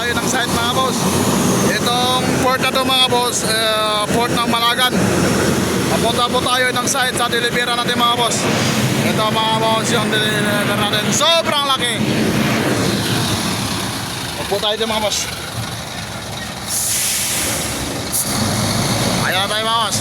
tayo ng site mga boss. Itong port na to mga boss, eh, port ng Malagan. Papunta po tayo ng site sa delivery natin mga boss. Ito mga boss yung delivery natin. Sobrang laki. Upo tayo dyan mga boss. Ayan na tayo mga boss.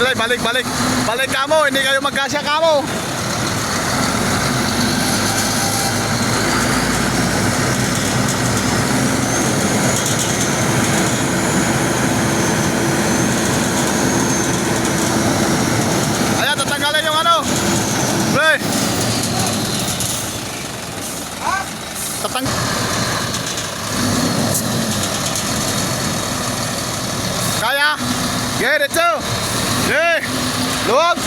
Sila, balik, balik. Balik kamo, hindi kayo magkasya kamo. Ayan, tatanggalin yung ano. Pre. Tatang... Kaya? Get it too. Luwag.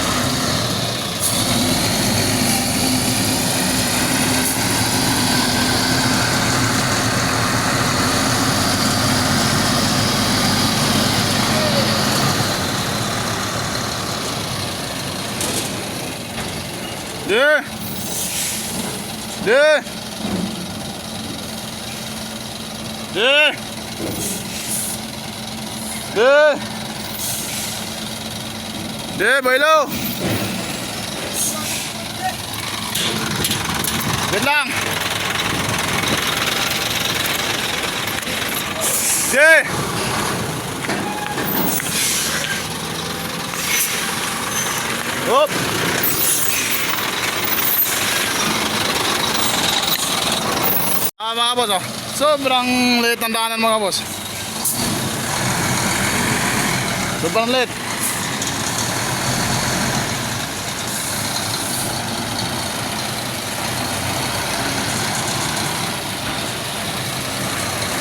Yeah. Yeah. Yeah. Yeah. De, Boylo. Wait lang. De. Hop. Ah, mga boss, oh. Sobrang liit ng daanan mga boss. Sobrang liit.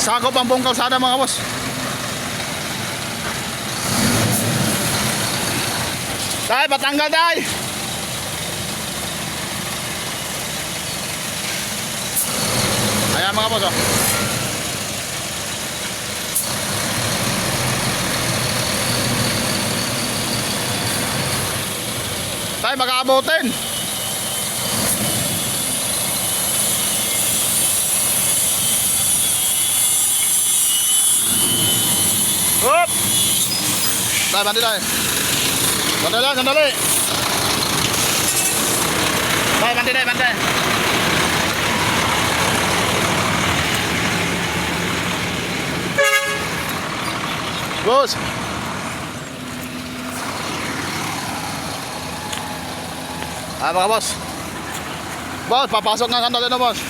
Sakop ang buong kalsada mga boss. Tay, patanggal tay. Ayan mga boss oh. Tay, mag-aabutin. Tay, bandi tay. Sandali, sandali. Tay, bandi tay, bandi. Boss. Ah, mga boss. Boss, papasok na sandali na boss.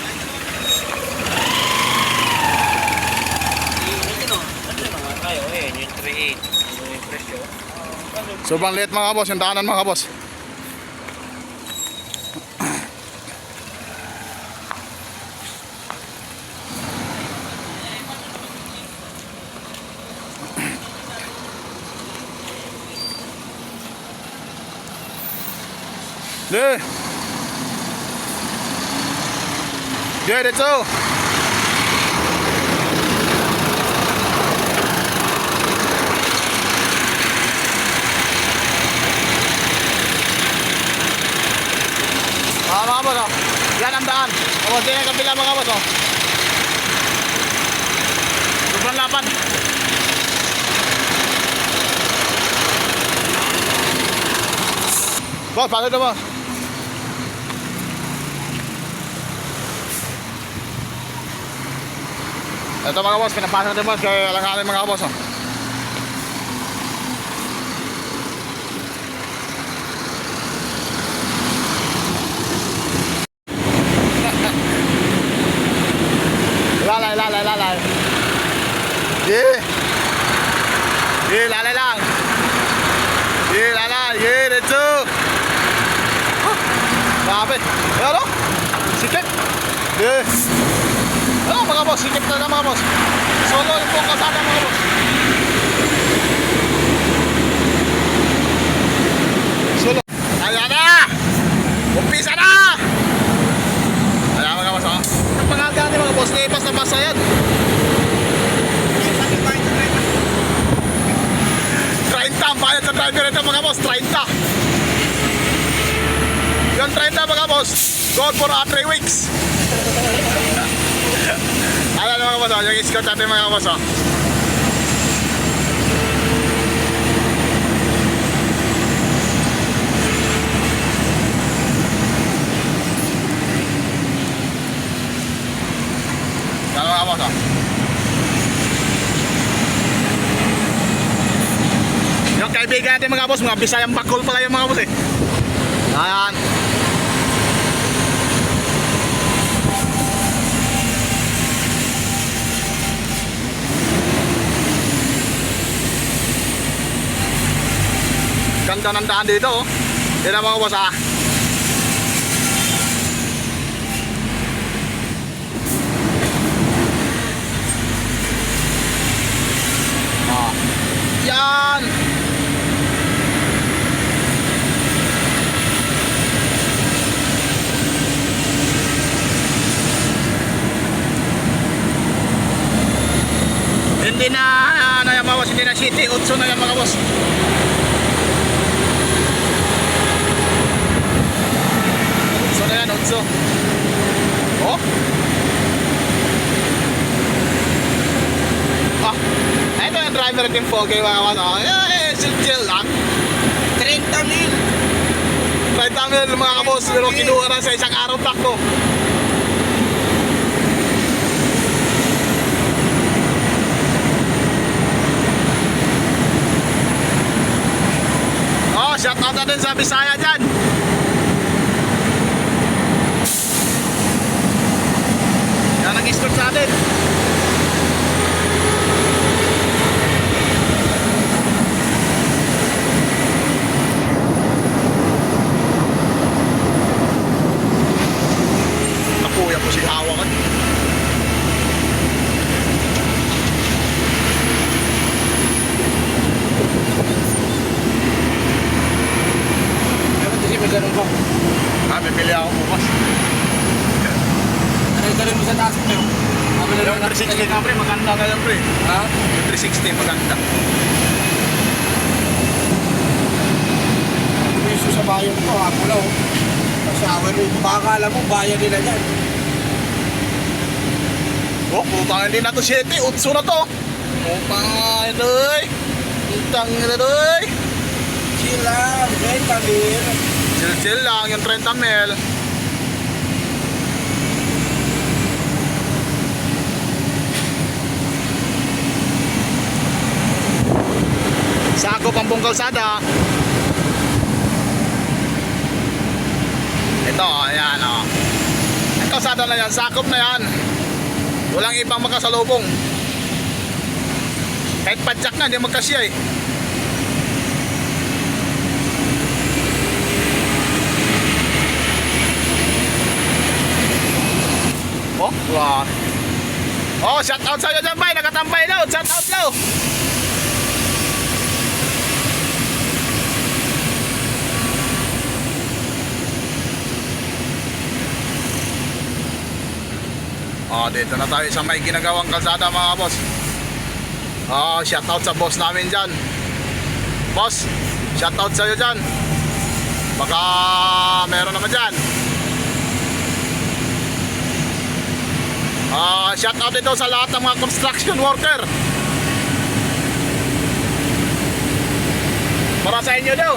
Ano? Ano naman tayo? Eh, yung 3.8. Presyo? Sobrang liit mga boss, yung daanan mga boss. Le. Get it too. Ah, mga boss, oh. Yan ang daan. O, din ang kabila mga boss, oh. Sobrang lapad. Boss, paano na boss? Ito mga boss, pinapasok natin boss kaya alanganin mga boss, oh. Di. Di, lalay lang. Di, lalay. Di, dito. Oh, Grabe. Ano? Sikip. Di. Ano mga boss? Sikip talaga mga boss. Solo yung buong kalsada mga boss. ang bayad sa driver ito mga boss, 30. Yung 30 mga boss, good for 3 weeks. Ayan mga boss, oh, yung escort natin mga boss. Oh. Yan mga boss. Oh. Yung kaibigan natin mga boss, mga Bisayang Bakol pala yung mga boss eh. Ayan. Ganda ng daan dito oh. Yan ang mga boss. Ah. Yan! Hindi na, ano mga boss, hindi na city, utso na yan mga boss. Utso na yan, utso. Oh? Ah, ito yung driver ng Pogi mga boss. Oh, eh, chill lang. 30 mil! 30 mil mga boss, pero kinuha na sa isang araw takbo. Oh, shout out natin sa Bisaya dyan. Yan ang escort sa atin. Nakuya ko si Hawa kan. Meron kasi may ganun ko. Ah, bibili ako bukas. Ano yung ganun mo sa taas mo? Ako na Yung 360 nga pre, maganda ngayon pre. Ha? Yung 360 maganda. Piso sa bayan ko, ako lang. Kasi awin mo, baka alam mo, bayan nila yan. Oh, putang hindi na to 7, 8 na to. Putang ina doy. Putang ina doy. Chill lang, 30 mil. Chill chill lang yung 30 mil. Sakop ang buong kalsada. Ito, ayan o. Oh. Ang kalsada na yan, sakop na yan. Walang ibang makasalubong. Kahit padyak na, hindi magkasya eh. Oh, wow. Oh, shout out sa'yo dyan, bay. Nakatambay daw. Shout out daw. Oh, dito na tayo sa may ginagawang kalsada mga boss. Oh, shout out sa boss namin dyan. Boss, shout out sa'yo dyan. Baka meron naman dyan. Ah, shout out ito sa lahat ng mga construction worker. Para sa inyo daw.